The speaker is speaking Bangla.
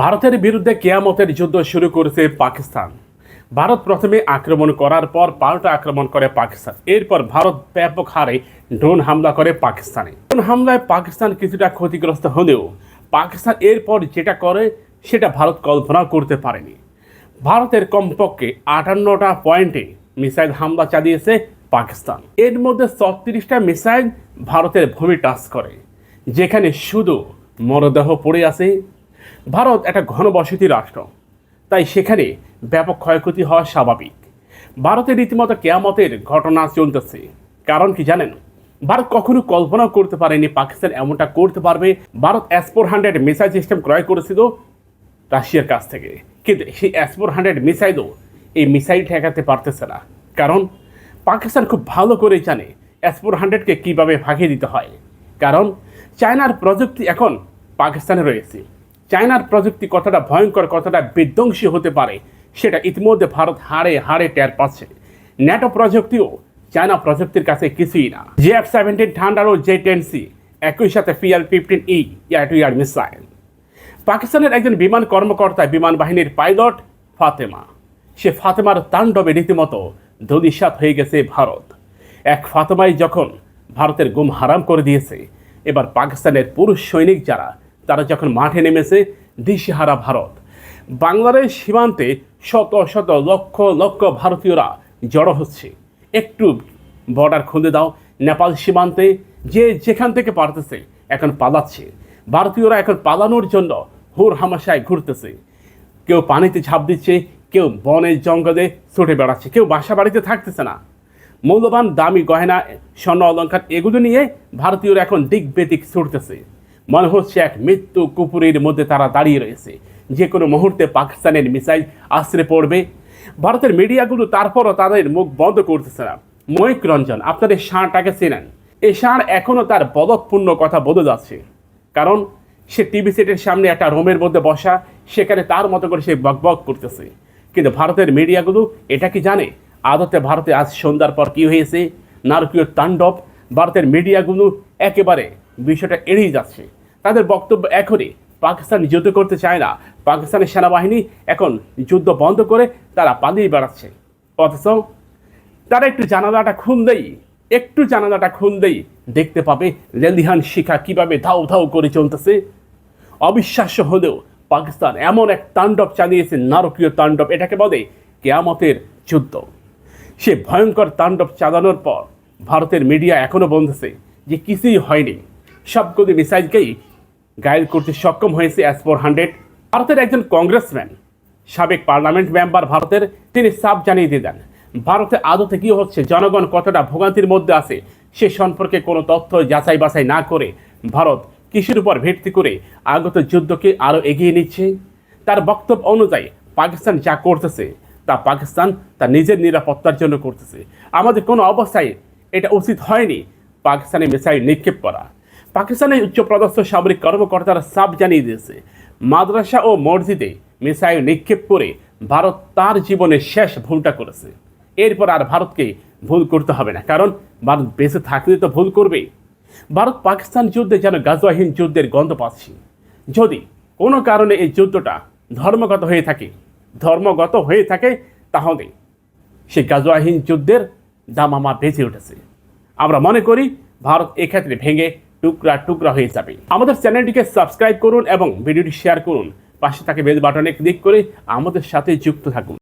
ভারতের বিরুদ্ধে কেয়ামতের যুদ্ধ শুরু করেছে পাকিস্তান। ভারত প্রথমে আক্রমণ করার পর পাল্টা আক্রমণ করে পাকিস্তান। এরপর ভারত ব্যাপক হারে ড্রোন হামলা করে পাকিস্তানে। ড্রোন হামলায় পাকিস্তান কিছুটা ক্ষতিগ্রস্ত হলেও পাকিস্তান এরপর যেটা করে, সেটা ভারত কল্পনা করতে পারেনি। ভারতের কমপক্ষে আটান্নটা পয়েন্টে মিসাইল হামলা চালিয়েছে পাকিস্তান। এর মধ্যে ছত্রিশটা মিসাইল ভারতের ভূমি টাচ করে, যেখানে শুধু মরদেহ পড়ে আছে ভারত একটা ঘনবসতি রাষ্ট্র। তাই সেখানে ব্যাপক ক্ষয়ক্ষতি হওয়া স্বাভাবিক। ভারতের রীতিমতো কেয়ামতের ঘটনা চলতেছে। কারণ কি জানেন? ভারত কখনো কল্পনা করতে পারেনি পাকিস্তান এমনটা করতে পারবে। Bharat S hundred missile system ক্রয় করেছিল রাশিয়ার কাছ থেকে। কিন্তু সেই ফোর হান্ড্রেড মিসাইলও এই মিসাইল ঠেকাতে পারতেছে না। কারণ পাকিস্তান খুব ভালো করেই জানে ফোর হান্ড্রেডকে কীভাবে ভাগিয়ে দিতে হয়। কারণ চায়নার প্রযুক্তি এখন পাকিস্তানে রয়েছে। চায়নার প্রযুক্তি কতটা ভয়ঙ্কর, কতটা বিধ্বংসী হতে পারে, সেটা ইতিমধ্যে ভারত হাড়ে হাড়ে টের পাচ্ছে। ন্যাটো প্রযুক্তিও চায়না প্রযুক্তির কাছে কিছুই না। জে এফ সেভেন্টিন থান্ডার ও জে টেন সি একই সাথে PL fifteen E air to air missile. পাকিস্তানের একজন বিমান কর্মকর্তা বিমান বাহিনীর পাইলট ফাতেমা। সে ফাতেমার তাণ্ডবে রীতিমতো ধুলিসাত হয়ে গেছে ভারত। এক ফাতেমাই যখন ভারতের গুম হারাম করে দিয়েছে, এবার পাকিস্তানের পুরুষ সৈনিক যারা তারা যখন মাঠে নেমেছে দিশেহারা ভারত। বাংলাদেশ সীমান্তে শত শত লক্ষ লক্ষ ভারতীয়রা জড়ো হচ্ছে। একটু বর্ডার খুলে দাও। নেপাল সীমান্তে যে যেখান থেকে পারতেছে এখন পালাচ্ছে। ভারতীয়রা এখন পালানোর জন্য হুর হামাশায় ঘুরতেছে। কেউ পানিতে ঝাঁপ দিচ্ছে, কেউ বনের জঙ্গলে ছুটে বেড়াচ্ছে, কেউ বাসা বাড়িতে থাকতেছে না। মূল্যবান দামি গয়না, স্বর্ণ অলঙ্কার এগুলো নিয়ে ভারতীয়রা এখন দিক বেদিক ছুটতেছে। মনে হচ্ছে এক মৃত্যু কুপুরের মধ্যে তারা দাঁড়িয়ে রয়েছে। যে কোনো মুহূর্তে পাকিস্তানের মিসাইল আশ্রে পড়বে। ভারতের মিডিয়াগুলো তারপরও তাদের মুখ বন্ধ করতেছে না। ময়ূক রঞ্জন, আপনাদের ষাঁড়টাকে চেনেন। এই ষাঁড় এখনও তার বদতপূর্ণ কথা বলে যাচ্ছে। কারণ সে টিভি সেটের সামনে একটা রুমের মধ্যে বসা, সেখানে তার মতো করে সে বকবক করতেছে। কিন্তু ভারতের মিডিয়াগুলো এটা কি জানে? আদতে ভারতে আজ সন্ধ্যার পর কী হয়েছে? নারকীয় তাণ্ডব, ভারতের মিডিয়াগুলো একেবারে বিষয়টা এড়িয়ে যাচ্ছে। তাদের বক্তব্য এখনই পাকিস্তান যুদ্ধ করতে চায় না। পাকিস্তানের সেনাবাহিনী এখন যুদ্ধ বন্ধ করে তারা পালিয়ে বেড়াচ্ছে। অথচ তারা একটু জানালাটা খুললেই, একটু জানালাটা খুললেই দেখতে পাবে লেলিহান শিখা কীভাবে ধাও ধাও করে চলতেছে। অবিশ্বাস্য হলেও পাকিস্তান এমন এক তাণ্ডব চালিয়েছে, নারকীয় তাণ্ডব, এটাকে বলে কেয়ামতের যুদ্ধ। সে ভয়ঙ্কর তাণ্ডব চালানোর পর ভারতের মিডিয়া এখনও বলতেছে যে কিছুই হয়নি। সবগুলি মিসাইলকেই গায়েল করতে সক্ষম হয়েছে এস ফোর হান্ড্রেড ভারতের একজন কংগ্রেসম্যান সাবেক পার্লামেন্ট মেম্বার ভারতের, তিনি সাফ জানিয়ে দিয়ে দেন, ভারতে আদতে কী হচ্ছে, জনগণ কতটা ভোগান্তির মধ্যে আছে, সে সম্পর্কে কোনো তথ্য যাচাই বাছাই না করে ভারত কিসের উপর ভিত্তি করে আগত যুদ্ধকে আরও এগিয়ে নিচ্ছে? তার বক্তব্য অনুযায়ী, পাকিস্তান যা করতেছে, তা পাকিস্তান তার নিজের নিরাপত্তার জন্য করতেছে। আমাদের কোনো অবস্থায় এটা উচিত হয়নি, পাকিস্তানে মিসাইল নিক্ষেপ করা। পাকিস্তানের উচ্চপদস্থ সামরিক কর্মকর্তারা সাফ জানিয়ে দিয়েছে, মাদ্রাসা ও মসজিদে মিসাইল নিক্ষেপ করে ভারত তার জীবনের শেষ ভুলটা করেছে। এরপর আর ভারতকে ভুল করতে হবে না, কারণ ভারত বেঁচে থাকলে তো ভুল করবেই ভারত পাকিস্তান যুদ্ধে যেন গাজওয়াহীন যুদ্ধের গন্ধ পাচ্ছি। যদি কোনো কারণে এই যুদ্ধটা ধর্মগত হয়ে থাকে, ধর্মগত হয়ে থাকে, তাহলে সেই গাজওয়াহীন যুদ্ধের দাম আমার বেঁচে উঠেছে। আমরা মনে করি, ভারত এক্ষেত্রে ভেঙে টুকরা টুকরা হয়ে যাবে। আমাদের চ্যানেলটিকে সাবস্ক্রাইব করুন এবং ভিডিওটি শেয়ার করুন। পাশে থাকে বেল বাটনে ক্লিক করে আমাদের সাথে যুক্ত থাকুন।